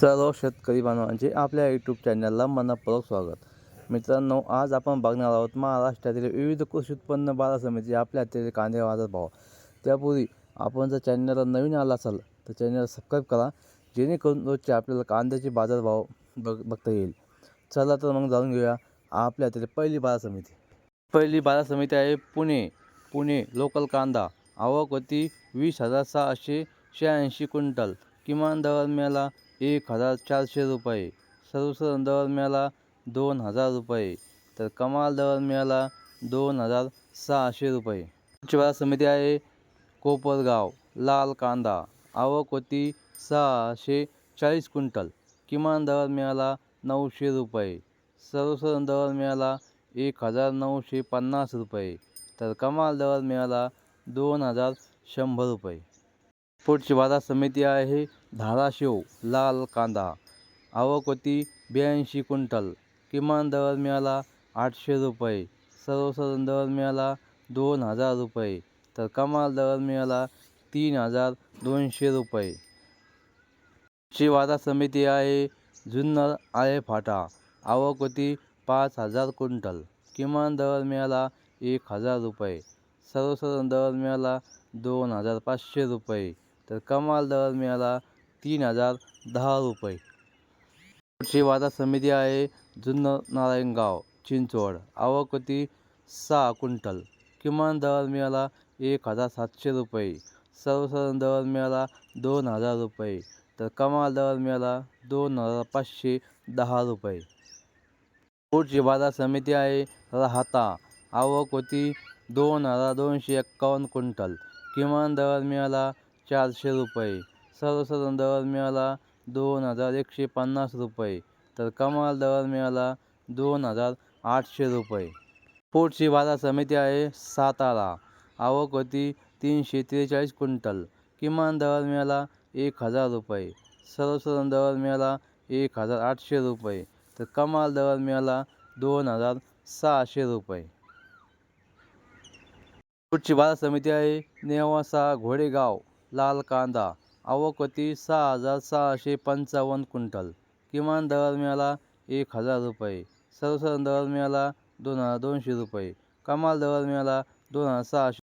सर्व शेतकरी बांधवांचे आपल्या यूट्यूब चॅनलला मनपूर्वक स्वागत. मित्रांनो आज आपण बघणार आहोत महाराष्ट्रातील विविध कृषी उत्पन्न बाजार समिती आपल्या हातातील कांदे बाजार भाव त्यापूर्वी आपण जर चॅनलला नवीन आला असाल तर चॅनल सबस्क्राईब करा जेणेकरून रोजचे आपल्याला कांद्याचे बाजारभाव बघ बघता येईल. चला तर मग जाणून घेऊया आपल्या हातातील पहिली बाजार समिती. पहिली बाजार समिती आहे पुणे. पुणे लोकल कांदा. आवक होती वीस हजार सहाशे शहाऐंशी क्विंटल. किमान दर मिळाला एक हजार चारशे रुपये. सर्वसाधारण दर मिळाला दोन हजार रुपये. तर कमाल दर मिळाला दोन हजार सहाशे रुपये. पुढची बाजार समिती आहे कोपरगाव लाल कांदा. आवक होती सहाशे चाळीस क्विंटल. किमान दर मिळाला नऊशे रुपये. सर्वसाधारण दर मिळाला एक हजार नऊशे पन्नास रुपये. तर कमाल दर मिळाला दोन हजार शंभर रुपये. पुढची बाजार समिती आहे धाराशिव लाल कांदा. आवक होती ब्याऐंशी क्विंटल. किमान दर मिळाला आठशे रुपये. सर्वसाधारण दर मिळाला दोन हजार रुपये. तर कमाल दर मिळाला तीन हजार दोनशे रुपये. ची बाजार समिती आहे जुन्नर आळे फाटा. आवक होती पाच हजार क्विंटल. किमान दर मिळाला एक हजार रुपये. सर्वसाधारण दर मिळाला दोन हजार पाचशे रुपये. तर कमाल दर मिळाला तीन हजार दहा रुपये. पुढची बाजार समिती आहे जुन्नर नारायणगाव चिंचवड. आवक होती सहा क्विंटल. किमान दर मिळाला एक हजार सातशे रुपये. सर्वसाधारण दर मिळाला दोन हजार रुपये. तर कमाल दर मिळाला दोन हजार पाचशे दहा रुपये. पुढची बाजार समिती आहे राहता. आवक होती दोन हजार दोनशे एक्कावन्न क्विंटल. किमान दर मिळाला चारशे रुपये. सर्वसाधारण दर मिळाला दोन हजार एकशे पन्नास रुपये. तर कमाल दर मिळाला दोन हजार आठशे रुपये. पोटची बाजार समिती आहे सातारा. आवक होती तीनशे त्रेचाळीस क्विंटल. किमान दर मिळाला एक हजार रुपये. सर्वसाधारण दर मिळाला एक हजार आठशे रुपये. तर कमाल दर मिळाला दोन हजार सहाशे रुपये. पुढची बाजार समिती आहे नेवासा घोडेगाव. लाल कांदा. आवक सहा हजार सहाशे पंचावन्न क्विंटल. किमान दर मिळाला एक हजार रुपये. सरसर दर मिळाला दोन हजार दोनशे रुपये. कमाल दर मिळाला दोन हजार सहाशे